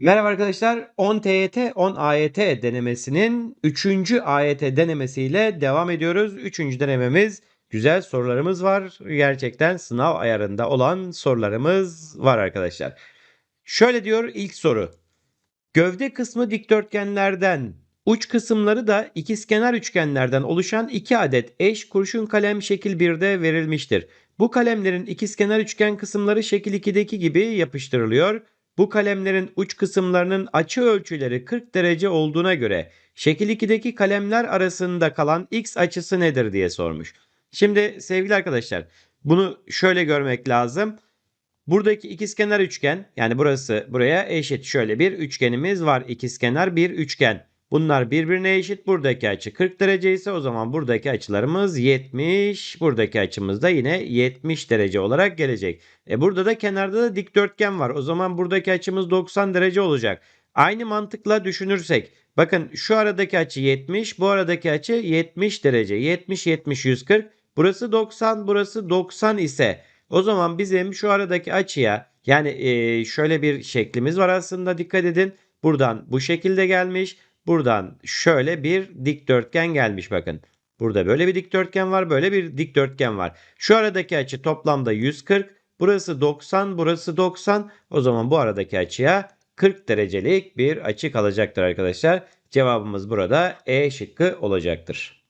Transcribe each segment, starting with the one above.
Merhaba arkadaşlar. 10 TYT, 10 AYT denemesinin 3. AYT denemesiyle devam ediyoruz. 3. denememiz güzel sorularımız var. Gerçekten sınav ayarında olan sorularımız var arkadaşlar. Şöyle diyor ilk soru. Gövde kısmı dikdörtgenlerden, uç kısımları da ikizkenar üçgenlerden oluşan 2 adet eş kurşun kalem şekil 1'de verilmiştir. Bu kalemlerin ikizkenar üçgen kısımları şekil 2'deki gibi yapıştırılıyor. Bu kalemlerin uç kısımlarının açı ölçüleri 40 derece olduğuna göre şekil 2'deki kalemler arasında kalan x açısı nedir diye sormuş. Şimdi sevgili arkadaşlar bunu şöyle görmek lazım. Buradaki ikizkenar üçgen yani burası buraya eşit şöyle bir üçgenimiz var. İkizkenar bir üçgen. Bunlar birbirine eşit. Buradaki açı 40 derece ise o zaman buradaki açılarımız 70. Buradaki açımız da yine 70 derece olarak gelecek. E burada da kenarda da dikdörtgen var. O zaman buradaki açımız 90 derece olacak. Aynı mantıkla düşünürsek bakın şu aradaki açı 70, bu aradaki açı 70 derece. 70 70 140. Burası 90, burası 90 ise o zaman bizim şu aradaki açıya yani e, şöyle bir şeklimiz var aslında dikkat edin. Buradan bu şekilde gelmiş. Buradan şöyle bir dikdörtgen gelmiş bakın. Burada böyle bir dikdörtgen var, böyle bir dikdörtgen var. Şu aradaki açı toplamda 140. Burası 90, burası 90. O zaman bu aradaki açıya 40 derecelik bir açı kalacaktır arkadaşlar. Cevabımız burada E şıkkı olacaktır.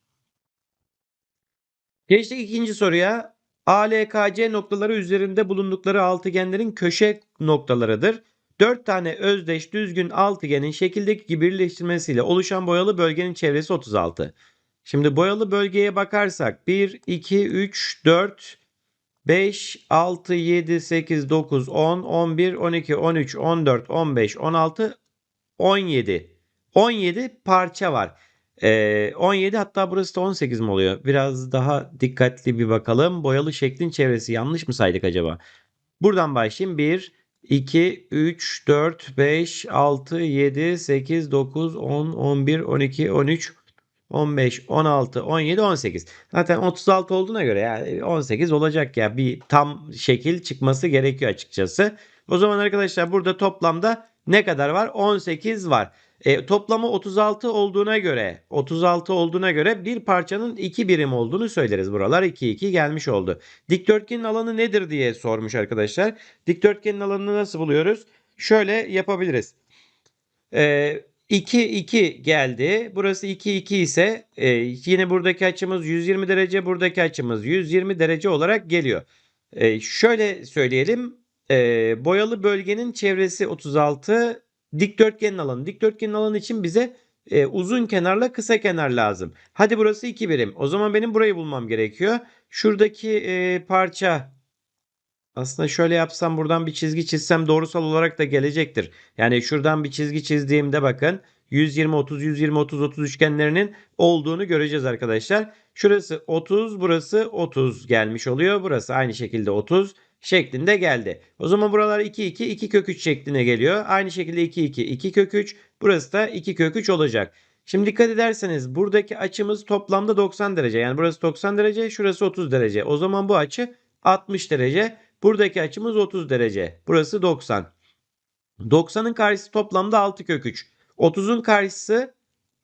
Geçtik ikinci soruya. ALKC noktaları üzerinde bulundukları altıgenlerin köşe noktalarıdır. 4 tane özdeş düzgün altıgenin şekildeki gibi birleştirmesiyle oluşan boyalı bölgenin çevresi 36. Şimdi boyalı bölgeye bakarsak 1, 2, 3, 4, 5, 6, 7, 8, 9, 10, 11, 12, 13, 14, 15, 16, 17. 17 parça var. Ee, 17 hatta burası da 18 mi oluyor? Biraz daha dikkatli bir bakalım. Boyalı şeklin çevresi yanlış mı saydık acaba? Buradan başlayayım. 1, 2, 3, 4, 5, 6, 7, 8, 9, 10, 11, 12, 13, 15, 16, 17, 18. Zaten 36 olduğuna göre yani 18 olacak ya. Bir tam şekil çıkması gerekiyor açıkçası. O zaman arkadaşlar burada toplamda ne kadar var? 18 var. E, toplamı 36 olduğuna göre 36 olduğuna göre bir parçanın 2 birim olduğunu söyleriz. Buralar 2 2 gelmiş oldu. Dikdörtgenin alanı nedir diye sormuş arkadaşlar. Dikdörtgenin alanını nasıl buluyoruz? Şöyle yapabiliriz. E, 2 2 geldi. Burası 2 2 ise e, yine buradaki açımız 120 derece, buradaki açımız 120 derece olarak geliyor. E, şöyle söyleyelim. E, boyalı bölgenin çevresi 36, dikdörtgenin alanı. Dikdörtgenin alanı için bize e, uzun kenarla kısa kenar lazım. Hadi burası 2 birim. O zaman benim burayı bulmam gerekiyor. Şuradaki e, parça aslında şöyle yapsam buradan bir çizgi çizsem doğrusal olarak da gelecektir. Yani şuradan bir çizgi çizdiğimde bakın 120 30 120 30 30 üçgenlerinin olduğunu göreceğiz arkadaşlar. Şurası 30 burası 30 gelmiş oluyor. Burası aynı şekilde 30 şeklinde geldi. O zaman buralar 2 2 2 kök 3 şekline geliyor. Aynı şekilde 2 2 2 kök 3 burası da 2 kök 3 olacak. Şimdi dikkat ederseniz buradaki açımız toplamda 90 derece. Yani burası 90 derece, şurası 30 derece. O zaman bu açı 60 derece. Buradaki açımız 30 derece. Burası 90. 90'ın karşısı toplamda 6 kök 3. 30'un karşısı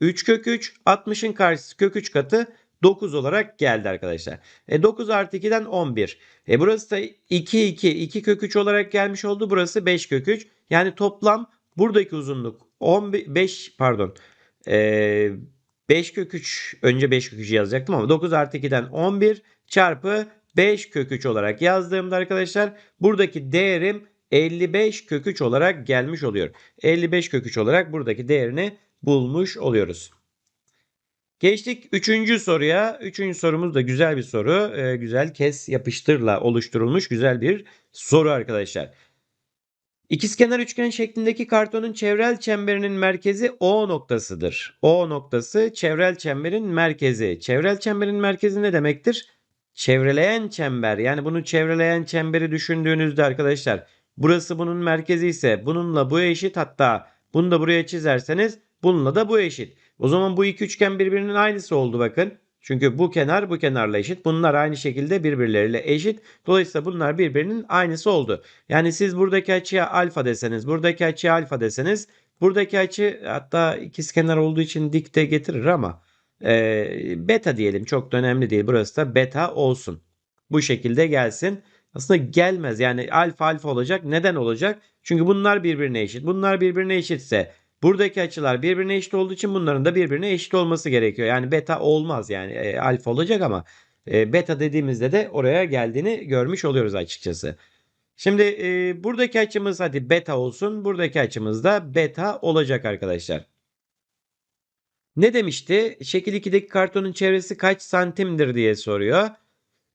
3 kök 3. 60'ın karşısı kök 3 katı 9 olarak geldi arkadaşlar. E 9 artı 2'den 11. E burası da 2 2 2 kök 3 olarak gelmiş oldu. Burası 5 kök 3. Yani toplam buradaki uzunluk 15 pardon. E, 5 kök 3 önce 5 kök 3 yazacaktım ama 9 artı 2'den 11 çarpı 5 kök 3 olarak yazdığımda arkadaşlar buradaki değerim 55 kök 3 olarak gelmiş oluyor. 55 kök 3 olarak buradaki değerini bulmuş oluyoruz. Geçtik 3. soruya. 3. sorumuz da güzel bir soru. Ee, güzel kes yapıştırla oluşturulmuş güzel bir soru arkadaşlar. İkizkenar üçgen şeklindeki kartonun çevrel çemberinin merkezi O noktasıdır. O noktası çevrel çemberin merkezi. Çevrel çemberin merkezi ne demektir? Çevreleyen çember. Yani bunu çevreleyen çemberi düşündüğünüzde arkadaşlar burası bunun merkezi ise bununla bu eşit hatta bunu da buraya çizerseniz bununla da bu eşit. O zaman bu iki üçgen birbirinin aynısı oldu bakın. Çünkü bu kenar bu kenarla eşit. Bunlar aynı şekilde birbirleriyle eşit. Dolayısıyla bunlar birbirinin aynısı oldu. Yani siz buradaki açıya alfa deseniz, buradaki açıya alfa deseniz, buradaki açı hatta ikizkenar olduğu için dik de getirir ama e, beta diyelim çok da önemli değil. Burası da beta olsun. Bu şekilde gelsin. Aslında gelmez yani alfa alfa olacak. Neden olacak? Çünkü bunlar birbirine eşit. Bunlar birbirine eşitse buradaki açılar birbirine eşit olduğu için bunların da birbirine eşit olması gerekiyor. Yani beta olmaz yani e, alfa olacak ama e, beta dediğimizde de oraya geldiğini görmüş oluyoruz açıkçası. Şimdi e, buradaki açımız hadi beta olsun. Buradaki açımız da beta olacak arkadaşlar. Ne demişti? Şekil 2'deki kartonun çevresi kaç santimdir diye soruyor.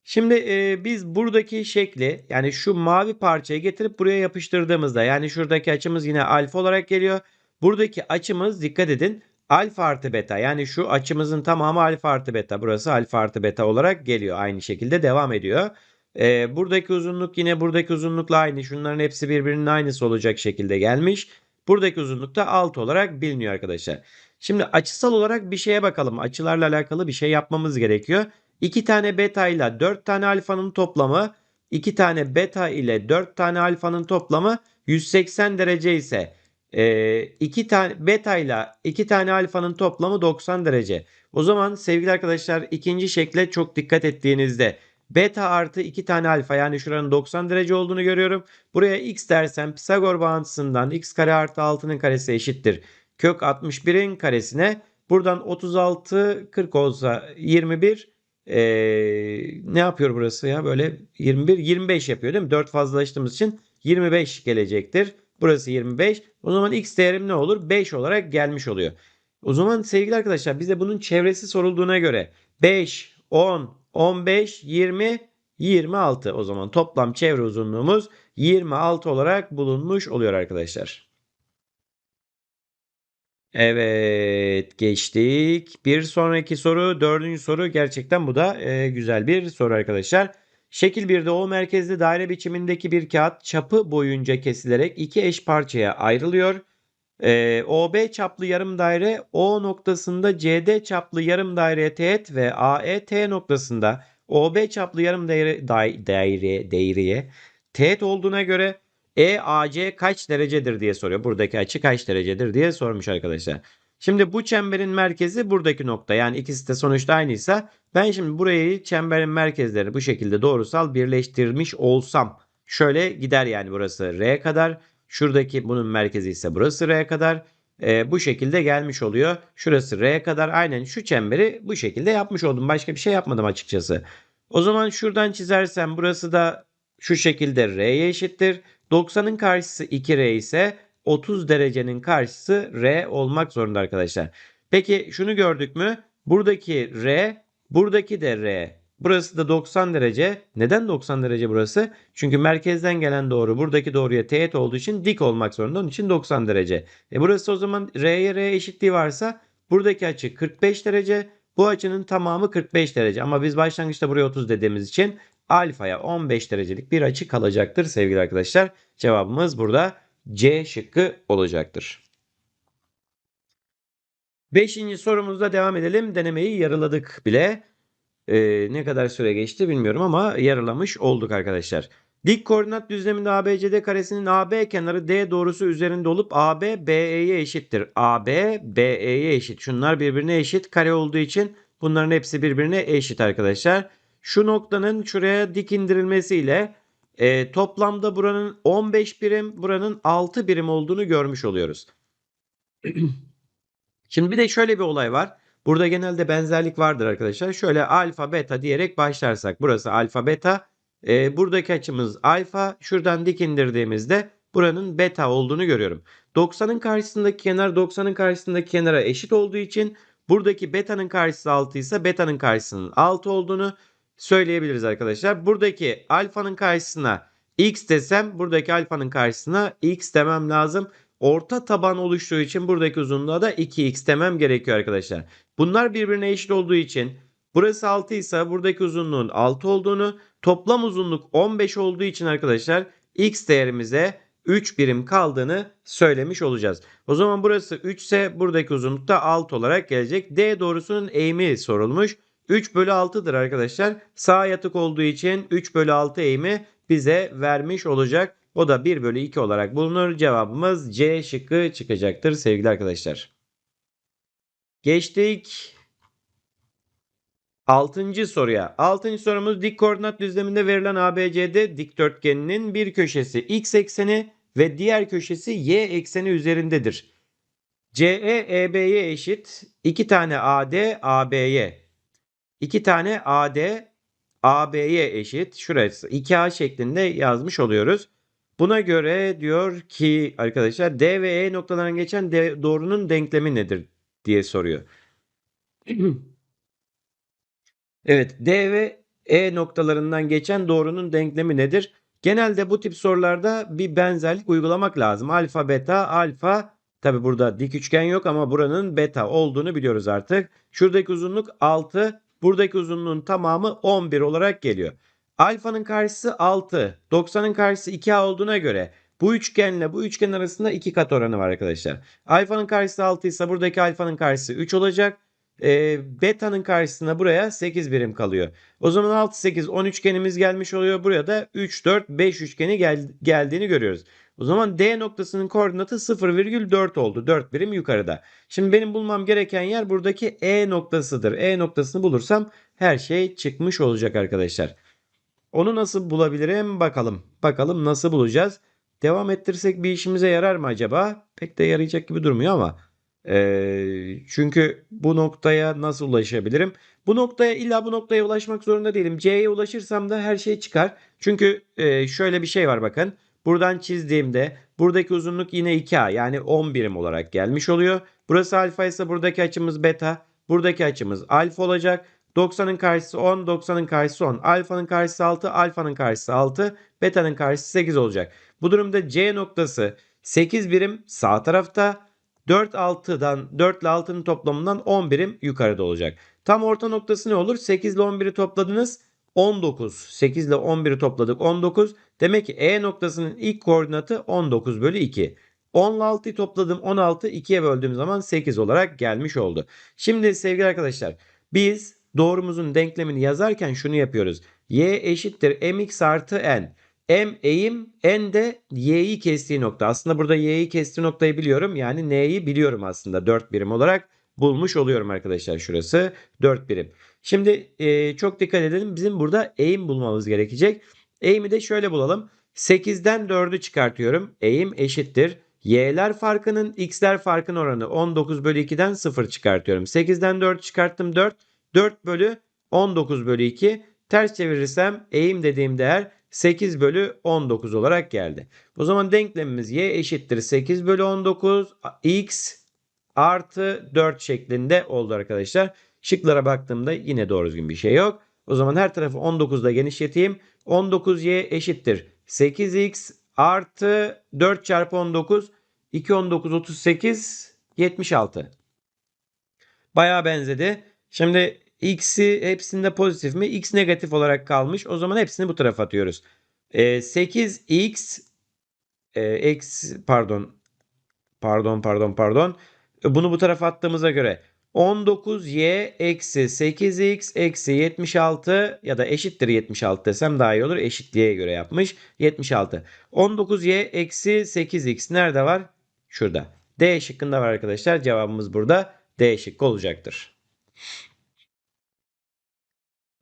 Şimdi e, biz buradaki şekli yani şu mavi parçayı getirip buraya yapıştırdığımızda yani şuradaki açımız yine alfa olarak geliyor. Buradaki açımız dikkat edin alfa artı beta yani şu açımızın tamamı alfa artı beta burası alfa artı beta olarak geliyor aynı şekilde devam ediyor. E, buradaki uzunluk yine buradaki uzunlukla aynı şunların hepsi birbirinin aynısı olacak şekilde gelmiş. Buradaki uzunluk da 6 olarak biliniyor arkadaşlar. Şimdi açısal olarak bir şeye bakalım. Açılarla alakalı bir şey yapmamız gerekiyor. 2 tane beta ile 4 tane alfanın toplamı 2 tane beta ile 4 tane alfanın toplamı 180 derece ise 2 tane beta ile 2 tane alfanın toplamı 90 derece. O zaman sevgili arkadaşlar ikinci şekle çok dikkat ettiğinizde beta artı 2 tane alfa yani şuranın 90 derece olduğunu görüyorum. Buraya x dersem Pisagor bağıntısından x kare artı 6'nın karesi eşittir. Kök 61'in karesine buradan 36 40 olsa 21 ee, ne yapıyor burası ya böyle 21 25 yapıyor değil mi? 4 fazlalaştığımız için 25 gelecektir. Burası 25. O zaman x değerim ne olur? 5 olarak gelmiş oluyor. O zaman sevgili arkadaşlar bize bunun çevresi sorulduğuna göre 5, 10, 15, 20, 26. O zaman toplam çevre uzunluğumuz 26 olarak bulunmuş oluyor arkadaşlar. Evet geçtik. Bir sonraki soru dördüncü soru gerçekten bu da e, güzel bir soru arkadaşlar. Şekil 1'de O merkezli daire biçimindeki bir kağıt çapı boyunca kesilerek iki eş parçaya ayrılıyor. E, OB çaplı yarım daire O noktasında CD çaplı yarım daireye teğet ve AE T noktasında OB çaplı yarım daire, daire daireye teğet olduğuna göre EAC kaç derecedir diye soruyor. Buradaki açı kaç derecedir diye sormuş arkadaşlar. Şimdi bu çemberin merkezi buradaki nokta. Yani ikisi de sonuçta aynıysa ben şimdi burayı çemberin merkezleri bu şekilde doğrusal birleştirmiş olsam şöyle gider yani burası R kadar. Şuradaki bunun merkezi ise burası R kadar. E, bu şekilde gelmiş oluyor. Şurası R kadar aynen şu çemberi bu şekilde yapmış oldum. Başka bir şey yapmadım açıkçası. O zaman şuradan çizersem burası da şu şekilde R'ye eşittir. 90'ın karşısı 2R ise 30 derecenin karşısı R olmak zorunda arkadaşlar. Peki şunu gördük mü? Buradaki R, buradaki de R. Burası da 90 derece. Neden 90 derece burası? Çünkü merkezden gelen doğru buradaki doğruya teğet olduğu için dik olmak zorunda. Onun için 90 derece. E burası o zaman R'ye R eşitliği varsa buradaki açı 45 derece. Bu açının tamamı 45 derece. Ama biz başlangıçta buraya 30 dediğimiz için alfaya 15 derecelik bir açı kalacaktır sevgili arkadaşlar. Cevabımız burada C şıkkı olacaktır. Beşinci sorumuzda devam edelim. Denemeyi yarıladık bile. Ee, ne kadar süre geçti bilmiyorum ama yarılamış olduk arkadaşlar. Dik koordinat düzleminde ABCD karesinin AB kenarı D doğrusu üzerinde olup AB BE'ye eşittir. AB BE'ye eşit. Şunlar birbirine eşit kare olduğu için bunların hepsi birbirine eşit arkadaşlar. Şu noktanın şuraya dik indirilmesiyle e, toplamda buranın 15 birim, buranın 6 birim olduğunu görmüş oluyoruz. Şimdi bir de şöyle bir olay var. Burada genelde benzerlik vardır arkadaşlar. Şöyle alfa beta diyerek başlarsak. Burası alfa beta. E, buradaki açımız alfa. Şuradan dik indirdiğimizde buranın beta olduğunu görüyorum. 90'ın karşısındaki kenar 90'ın karşısındaki kenara eşit olduğu için buradaki beta'nın karşısı 6 ise beta'nın karşısının 6 olduğunu söyleyebiliriz arkadaşlar. Buradaki alfanın karşısına x desem buradaki alfanın karşısına x demem lazım. Orta taban oluştuğu için buradaki uzunluğa da 2x demem gerekiyor arkadaşlar. Bunlar birbirine eşit olduğu için burası 6 ise buradaki uzunluğun 6 olduğunu toplam uzunluk 15 olduğu için arkadaşlar x değerimize 3 birim kaldığını söylemiş olacağız. O zaman burası 3 ise buradaki uzunluk da 6 olarak gelecek. D doğrusunun eğimi sorulmuş. 3 bölü 6'dır arkadaşlar. Sağ yatık olduğu için 3 bölü 6 eğimi bize vermiş olacak. O da 1 bölü 2 olarak bulunur. Cevabımız C şıkkı çıkacaktır sevgili arkadaşlar. Geçtik 6. soruya. 6. sorumuz dik koordinat düzleminde verilen ABCD dikdörtgeninin bir köşesi x ekseni ve diğer köşesi y ekseni üzerindedir. CE EB'ye eşit 2 tane AD AB'ye 2 tane AD AB'ye eşit. Şurası 2A şeklinde yazmış oluyoruz. Buna göre diyor ki arkadaşlar D ve E noktalarından geçen D doğrunun denklemi nedir diye soruyor. evet D ve E noktalarından geçen doğrunun denklemi nedir? Genelde bu tip sorularda bir benzerlik uygulamak lazım. Alfa beta alfa tabi burada dik üçgen yok ama buranın beta olduğunu biliyoruz artık. Şuradaki uzunluk 6 buradaki uzunluğun tamamı 11 olarak geliyor. Alfanın karşısı 6 90'ın karşısı 2A olduğuna göre bu üçgenle bu üçgen arasında 2 kat oranı var arkadaşlar. Alfanın karşısı 6 ise buradaki alfanın karşısı 3 olacak. E, beta'nın karşısına buraya 8 birim kalıyor. O zaman 6, 8, 10 üçgenimiz gelmiş oluyor. Buraya da 3, 4, 5 üçgeni gel, geldiğini görüyoruz. O zaman D noktasının koordinatı 0,4 oldu. 4 birim yukarıda. Şimdi benim bulmam gereken yer buradaki E noktasıdır. E noktasını bulursam her şey çıkmış olacak arkadaşlar. Onu nasıl bulabilirim bakalım. Bakalım nasıl bulacağız. Devam ettirsek bir işimize yarar mı acaba? Pek de yarayacak gibi durmuyor ama. Ee, çünkü bu noktaya nasıl ulaşabilirim? Bu noktaya illa bu noktaya ulaşmak zorunda değilim. C'ye ulaşırsam da her şey çıkar. Çünkü e, şöyle bir şey var bakın. Buradan çizdiğimde buradaki uzunluk yine 2A yani 10 birim olarak gelmiş oluyor. Burası alfa ise buradaki açımız beta. Buradaki açımız alfa olacak. 90'ın karşısı 10, 90'ın karşısı 10. Alfanın karşısı 6, alfanın karşısı 6, beta'nın karşısı 8 olacak. Bu durumda C noktası 8 birim sağ tarafta. 4 6'dan 4 ile 6'nın toplamından 10 birim yukarıda olacak. Tam orta noktası ne olur? 8 ile 11'i topladınız. 19. 8 ile 11'i topladık 19. Demek ki E noktasının ilk koordinatı 19 bölü 2. 10 ile 6'yı topladım 16 2'ye böldüğüm zaman 8 olarak gelmiş oldu. Şimdi sevgili arkadaşlar biz doğrumuzun denklemini yazarken şunu yapıyoruz. Y eşittir mx artı n. M eğim n de y'yi kestiği nokta. Aslında burada y'yi kestiği noktayı biliyorum. Yani n'yi biliyorum aslında 4 birim olarak bulmuş oluyorum arkadaşlar şurası 4 birim. Şimdi e, çok dikkat edelim bizim burada eğim bulmamız gerekecek. Eğimi de şöyle bulalım. 8'den 4'ü çıkartıyorum. Eğim eşittir. Y'ler farkının x'ler farkın oranı 19 bölü 2'den 0 çıkartıyorum. 8'den 4 çıkarttım 4. 4 bölü 19 bölü 2. Ters çevirirsem eğim dediğim değer 8 bölü 19 olarak geldi. O zaman denklemimiz y eşittir 8 bölü 19 x artı 4 şeklinde oldu arkadaşlar. Şıklara baktığımda yine doğru düzgün bir şey yok. O zaman her tarafı 19'da genişleteyim. 19y eşittir 8x artı 4 çarpı 19 2 19 38 76. Bayağı benzedi. Şimdi x'i hepsinde pozitif mi? x negatif olarak kalmış. O zaman hepsini bu tarafa atıyoruz. E, 8x e, eksi pardon pardon pardon pardon. Bunu bu tarafa attığımıza göre 19y eksi 8x eksi 76 ya da eşittir 76 desem daha iyi olur. Eşitliğe göre yapmış. 76. 19y eksi 8x nerede var? Şurada. D şıkkında var arkadaşlar. Cevabımız burada. D şıkkı olacaktır.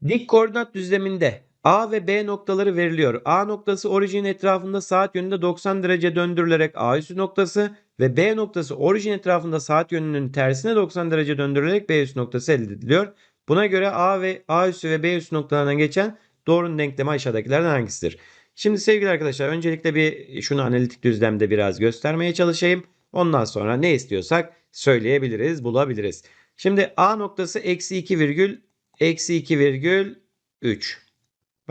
Dik koordinat düzleminde A ve B noktaları veriliyor. A noktası orijin etrafında saat yönünde 90 derece döndürülerek A üssü noktası ve B noktası orijin etrafında saat yönünün tersine 90 derece döndürülerek B üssü noktası elde ediliyor. Buna göre A ve A üssü ve B üssü noktalarından geçen doğrunun denklemi aşağıdakilerden hangisidir? Şimdi sevgili arkadaşlar öncelikle bir şunu analitik düzlemde biraz göstermeye çalışayım. Ondan sonra ne istiyorsak söyleyebiliriz, bulabiliriz. Şimdi A noktası eksi 2 virgül eksi 2 virgül 3.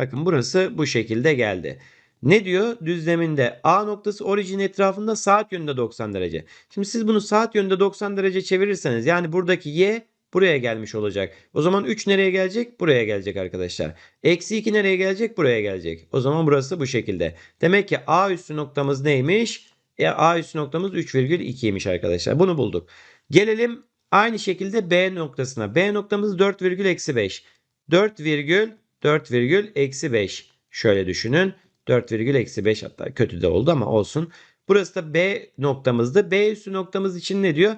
Bakın burası bu şekilde geldi. Ne diyor? Düzleminde A noktası orijin etrafında saat yönünde 90 derece. Şimdi siz bunu saat yönünde 90 derece çevirirseniz yani buradaki Y buraya gelmiş olacak. O zaman 3 nereye gelecek? Buraya gelecek arkadaşlar. Eksi 2 nereye gelecek? Buraya gelecek. O zaman burası bu şekilde. Demek ki A üssü noktamız neymiş? E, A üssü noktamız 3,2'ymiş arkadaşlar. Bunu bulduk. Gelelim Aynı şekilde B noktasına. B noktamız 4 virgül eksi 5. 4 virgül 4 virgül eksi 5. Şöyle düşünün. 4 virgül eksi 5 hatta kötü de oldu ama olsun. Burası da B noktamızdı. B üstü noktamız için ne diyor?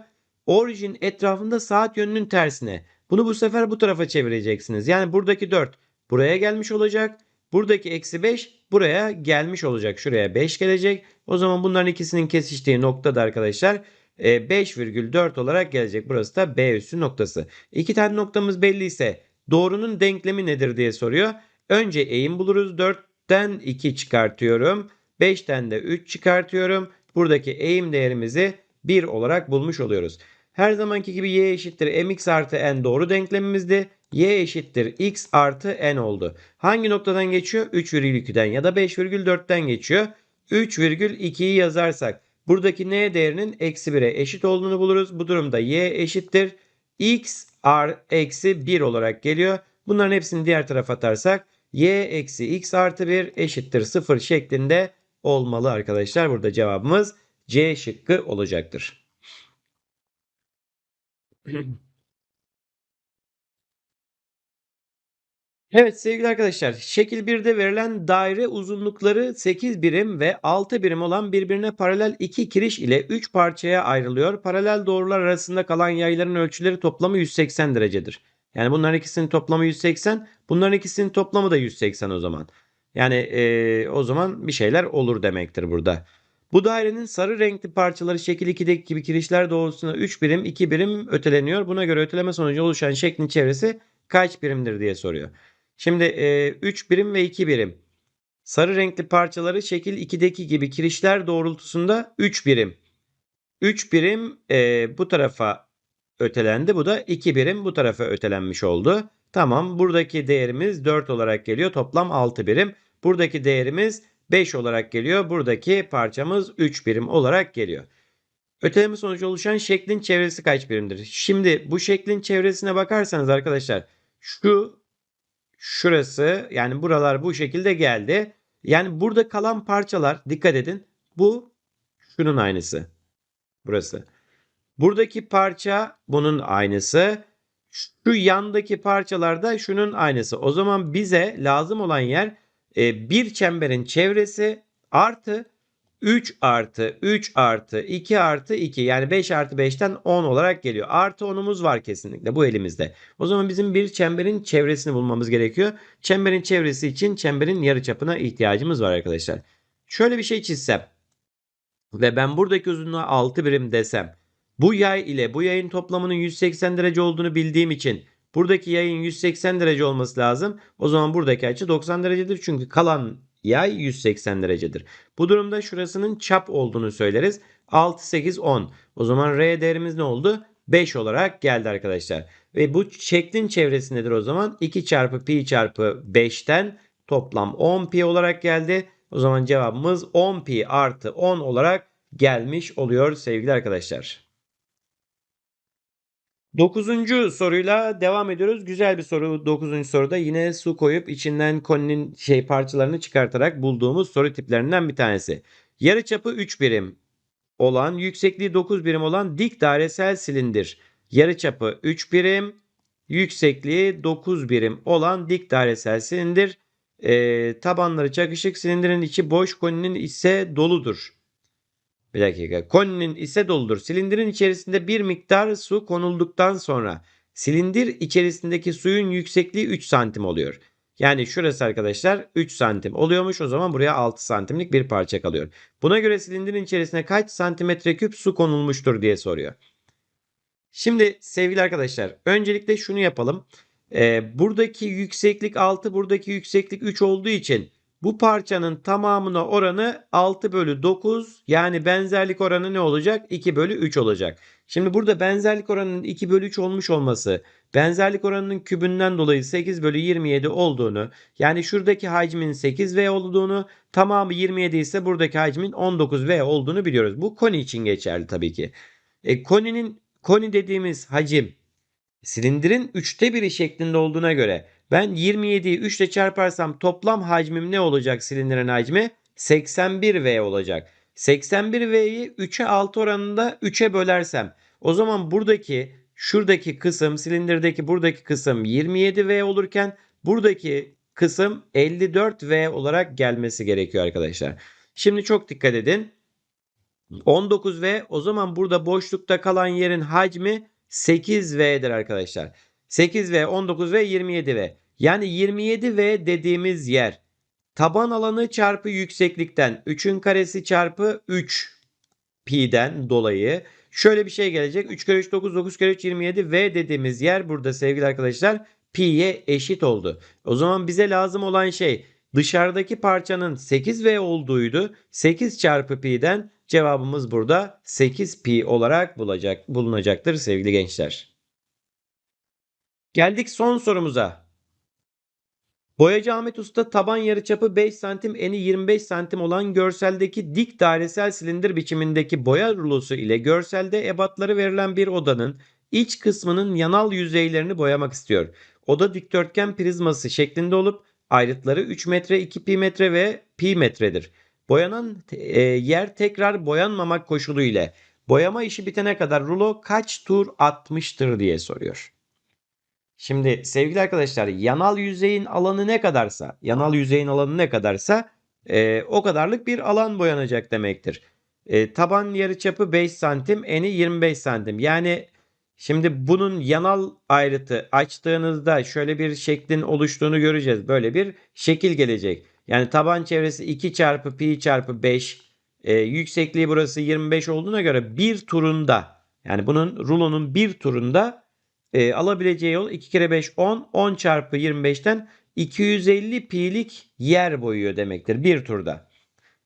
Orijin etrafında saat yönünün tersine. Bunu bu sefer bu tarafa çevireceksiniz. Yani buradaki 4 buraya gelmiş olacak. Buradaki eksi 5 buraya gelmiş olacak. Şuraya 5 gelecek. O zaman bunların ikisinin kesiştiği noktada arkadaşlar 5,4 e, olarak gelecek. Burası da B üssü noktası. İki tane noktamız belli ise doğrunun denklemi nedir diye soruyor. Önce eğim buluruz. 4'ten 2 çıkartıyorum. 5'ten de 3 çıkartıyorum. Buradaki eğim değerimizi 1 olarak bulmuş oluyoruz. Her zamanki gibi y eşittir mx artı n doğru denklemimizdi. y eşittir x artı n oldu. Hangi noktadan geçiyor? 3,2'den ya da 5,4'ten geçiyor. 3,2'yi yazarsak buradaki n değerinin eksi 1'e eşit olduğunu buluruz. Bu durumda y eşittir. X r eksi 1 olarak geliyor. Bunların hepsini diğer tarafa atarsak y eksi x artı 1 eşittir 0 şeklinde olmalı arkadaşlar. Burada cevabımız C şıkkı olacaktır. Evet sevgili arkadaşlar şekil 1'de verilen daire uzunlukları 8 birim ve 6 birim olan birbirine paralel iki kiriş ile 3 parçaya ayrılıyor. Paralel doğrular arasında kalan yayların ölçüleri toplamı 180 derecedir. Yani bunların ikisinin toplamı 180 bunların ikisinin toplamı da 180 o zaman. Yani e, o zaman bir şeyler olur demektir burada. Bu dairenin sarı renkli parçaları şekil 2'deki gibi kirişler doğrultusunda 3 birim 2 birim öteleniyor. Buna göre öteleme sonucu oluşan şeklin çevresi kaç birimdir diye soruyor. Şimdi e, 3 birim ve 2 birim. Sarı renkli parçaları şekil 2'deki gibi kirişler doğrultusunda 3 birim. 3 birim e, bu tarafa ötelendi. Bu da 2 birim bu tarafa ötelenmiş oldu. Tamam buradaki değerimiz 4 olarak geliyor. Toplam 6 birim. Buradaki değerimiz 5 olarak geliyor. Buradaki parçamız 3 birim olarak geliyor. Öteleme sonucu oluşan şeklin çevresi kaç birimdir? Şimdi bu şeklin çevresine bakarsanız arkadaşlar şu şurası yani buralar bu şekilde geldi. Yani burada kalan parçalar dikkat edin. Bu şunun aynısı. Burası. Buradaki parça bunun aynısı. Şu yandaki parçalar da şunun aynısı. O zaman bize lazım olan yer e, bir çemberin çevresi artı 3 artı 3 artı 2 artı 2 yani 5 artı 5'ten 10 olarak geliyor. Artı 10'umuz var kesinlikle bu elimizde. O zaman bizim bir çemberin çevresini bulmamız gerekiyor. Çemberin çevresi için çemberin yarıçapına ihtiyacımız var arkadaşlar. Şöyle bir şey çizsem ve ben buradaki uzunluğu 6 birim desem bu yay ile bu yayın toplamının 180 derece olduğunu bildiğim için buradaki yayın 180 derece olması lazım. O zaman buradaki açı 90 derecedir. Çünkü kalan yay 180 derecedir. Bu durumda şurasının çap olduğunu söyleriz. 6, 8, 10. O zaman R değerimiz ne oldu? 5 olarak geldi arkadaşlar. Ve bu şeklin çevresi nedir o zaman? 2 çarpı pi çarpı 5'ten toplam 10 pi olarak geldi. O zaman cevabımız 10 pi artı 10 olarak gelmiş oluyor sevgili arkadaşlar. Dokuzuncu soruyla devam ediyoruz. Güzel bir soru. Dokuzuncu soruda yine su koyup içinden koninin şey parçalarını çıkartarak bulduğumuz soru tiplerinden bir tanesi. Yarıçapı 3 birim olan, yüksekliği 9 birim olan dik dairesel silindir. Yarıçapı 3 birim, yüksekliği 9 birim olan dik dairesel silindir. E, tabanları çakışık, silindirin içi boş, koninin ise doludur. Bir dakika. Koninin ise doludur. Silindirin içerisinde bir miktar su konulduktan sonra silindir içerisindeki suyun yüksekliği 3 santim oluyor. Yani şurası arkadaşlar 3 santim oluyormuş. O zaman buraya 6 santimlik bir parça kalıyor. Buna göre silindirin içerisine kaç santimetre küp su konulmuştur diye soruyor. Şimdi sevgili arkadaşlar öncelikle şunu yapalım. Ee, buradaki yükseklik 6 buradaki yükseklik 3 olduğu için bu parçanın tamamına oranı 6 bölü 9 yani benzerlik oranı ne olacak? 2 bölü 3 olacak. Şimdi burada benzerlik oranının 2 bölü 3 olmuş olması benzerlik oranının kübünden dolayı 8 bölü 27 olduğunu yani şuradaki hacmin 8V olduğunu tamamı 27 ise buradaki hacmin 19V olduğunu biliyoruz. Bu koni için geçerli tabii ki. E, koninin koni dediğimiz hacim silindirin 3'te biri şeklinde olduğuna göre ben 27'yi 3 ile çarparsam toplam hacmim ne olacak silindirin hacmi? 81V olacak. 81V'yi 3'e 6 oranında 3'e bölersem o zaman buradaki şuradaki kısım silindirdeki buradaki kısım 27V olurken buradaki kısım 54V olarak gelmesi gerekiyor arkadaşlar. Şimdi çok dikkat edin. 19V o zaman burada boşlukta kalan yerin hacmi 8V'dir arkadaşlar. 8V, 19V, 27V. Yani 27V dediğimiz yer taban alanı çarpı yükseklikten 3'ün karesi çarpı 3 pi'den dolayı şöyle bir şey gelecek. 3 kere 3 9 9 kere 3 27 V dediğimiz yer burada sevgili arkadaşlar pi'ye eşit oldu. O zaman bize lazım olan şey dışarıdaki parçanın 8V olduğuydu. 8 çarpı pi'den cevabımız burada 8 pi olarak bulacak, bulunacaktır sevgili gençler. Geldik son sorumuza. Boyacı Ahmet Usta taban yarıçapı 5 santim eni 25 santim olan görseldeki dik dairesel silindir biçimindeki boya rulosu ile görselde ebatları verilen bir odanın iç kısmının yanal yüzeylerini boyamak istiyor. Oda dikdörtgen prizması şeklinde olup ayrıtları 3 metre 2 pi metre ve pi metredir. Boyanan e, yer tekrar boyanmamak koşulu ile boyama işi bitene kadar rulo kaç tur atmıştır diye soruyor. Şimdi sevgili arkadaşlar yanal yüzeyin alanı ne kadarsa yanal yüzeyin alanı ne kadarsa e, o kadarlık bir alan boyanacak demektir. E, taban yarıçapı 5 santim eni 25 santim. Yani şimdi bunun yanal ayrıtı açtığınızda şöyle bir şeklin oluştuğunu göreceğiz. Böyle bir şekil gelecek. Yani taban çevresi 2 çarpı pi çarpı 5 e, yüksekliği burası 25 olduğuna göre bir turunda yani bunun rulonun bir turunda e, alabileceği yol 2 kere 5 10. 10 çarpı 25'ten 250 pi'lik yer boyuyor demektir bir turda.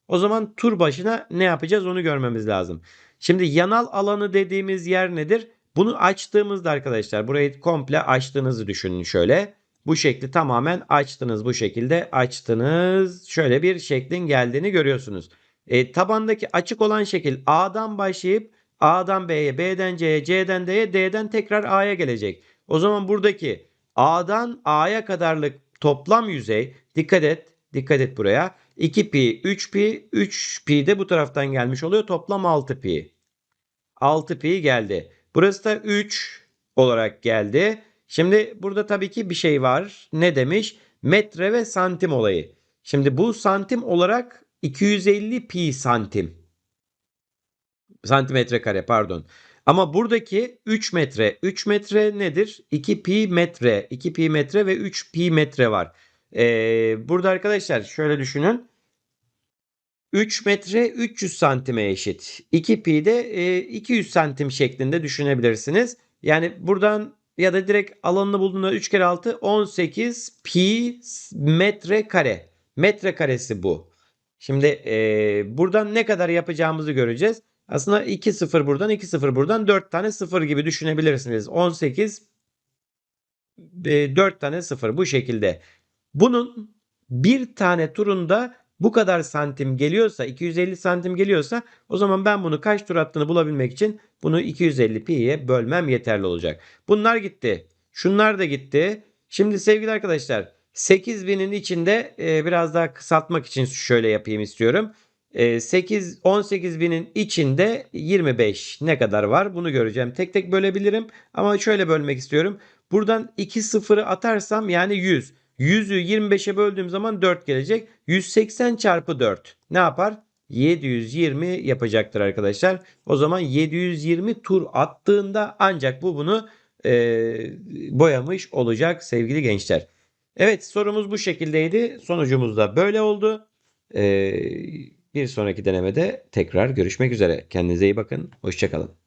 O zaman tur başına ne yapacağız onu görmemiz lazım. Şimdi yanal alanı dediğimiz yer nedir? Bunu açtığımızda arkadaşlar burayı komple açtığınızı düşünün şöyle. Bu şekli tamamen açtınız bu şekilde açtınız. Şöyle bir şeklin geldiğini görüyorsunuz. E, tabandaki açık olan şekil A'dan başlayıp A'dan B'ye, B'den C'ye, C'den D'ye, D'den tekrar A'ya gelecek. O zaman buradaki A'dan A'ya kadarlık toplam yüzey dikkat et, dikkat et buraya. 2 pi, 3 pi, 3 pi de bu taraftan gelmiş oluyor. Toplam 6 pi. 6 pi geldi. Burası da 3 olarak geldi. Şimdi burada tabii ki bir şey var. Ne demiş? Metre ve santim olayı. Şimdi bu santim olarak 250 pi santim santimetre kare pardon. Ama buradaki 3 metre. 3 metre nedir? 2 pi metre. 2 pi metre ve 3 pi metre var. Ee, burada arkadaşlar şöyle düşünün. 3 metre 300 santime eşit. 2 pi de e, 200 santim şeklinde düşünebilirsiniz. Yani buradan ya da direkt alanını bulduğunda 3 kere 6 18 pi metre kare. Metre karesi bu. Şimdi e, buradan ne kadar yapacağımızı göreceğiz. Aslında 2 0 buradan 2 0 buradan 4 tane 0 gibi düşünebilirsiniz. 18 4 tane 0 bu şekilde. Bunun bir tane turunda bu kadar santim geliyorsa 250 santim geliyorsa o zaman ben bunu kaç tur attığını bulabilmek için bunu 250 pi'ye bölmem yeterli olacak. Bunlar gitti. Şunlar da gitti. Şimdi sevgili arkadaşlar 8000'in içinde biraz daha kısaltmak için şöyle yapayım istiyorum. 8 18 binin içinde 25 ne kadar var bunu göreceğim. Tek tek bölebilirim ama şöyle bölmek istiyorum. Buradan 2 sıfırı atarsam yani 100. 100'ü 25'e böldüğüm zaman 4 gelecek. 180 çarpı 4 ne yapar? 720 yapacaktır arkadaşlar. O zaman 720 tur attığında ancak bu bunu e, boyamış olacak sevgili gençler. Evet sorumuz bu şekildeydi. Sonucumuz da böyle oldu. Eee bir sonraki denemede tekrar görüşmek üzere. Kendinize iyi bakın. Hoşçakalın.